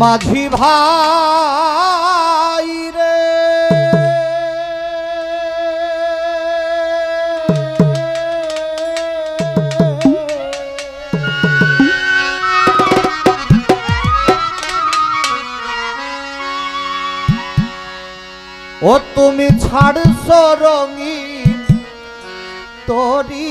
মাঝি ভাই রে। ও তুমি ছাড়ছ রঙিন তরি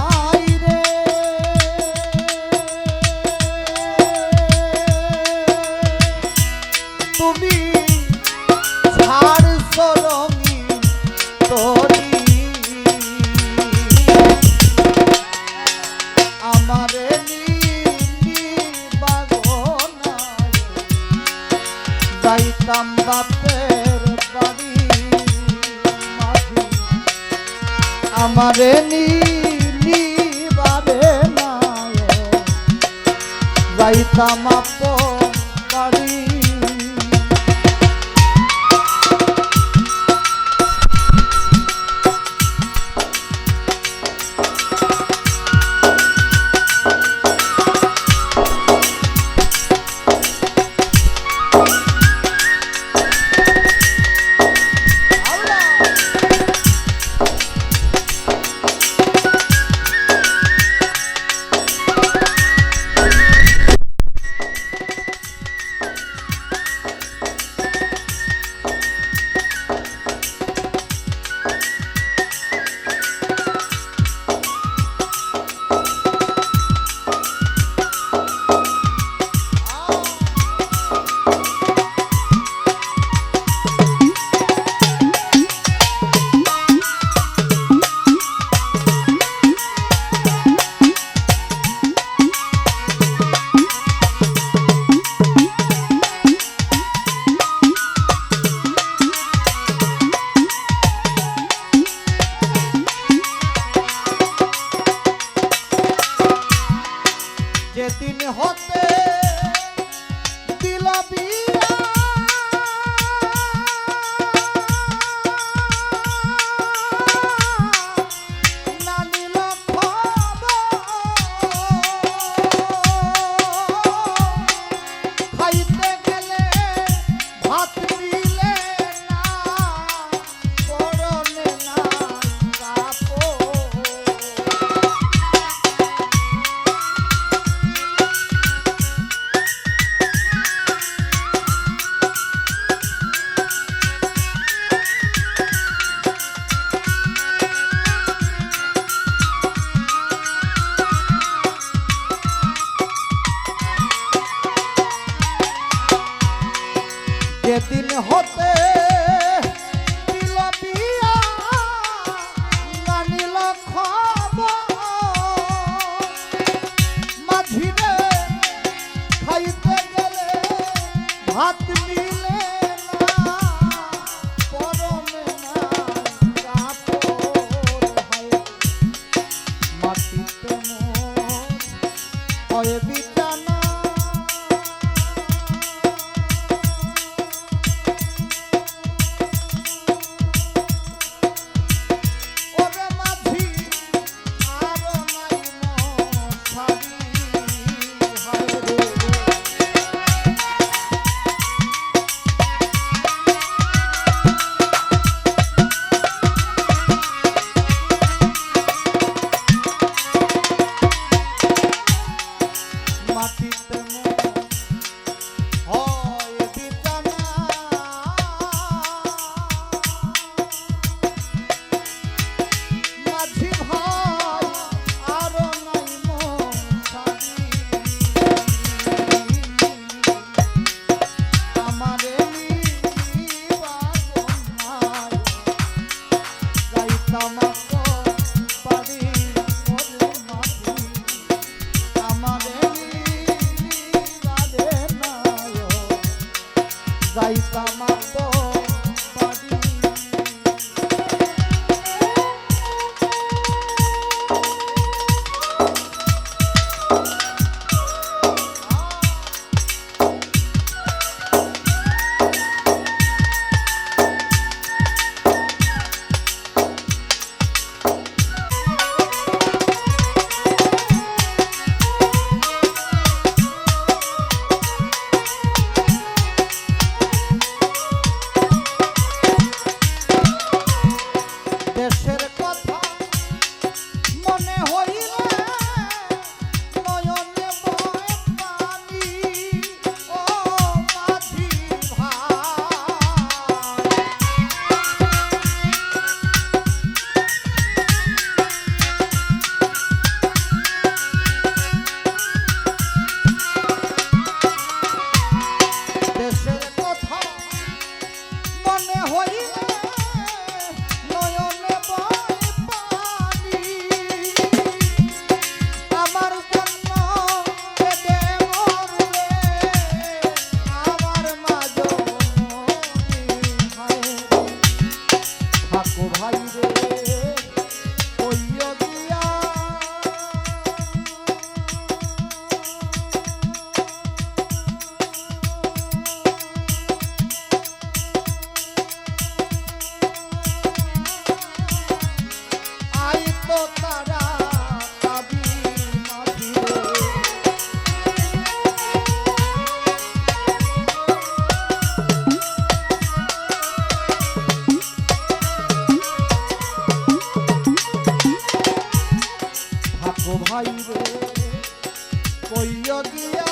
যাইতাম বাপের বাড়ি নায় যাইতাম যেদিন হতে ভাত মিলে না পরনে না কাপড় হয়। মাটিতে মোর হয় যাইতাম আপন কইয় গিয়া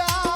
Raja.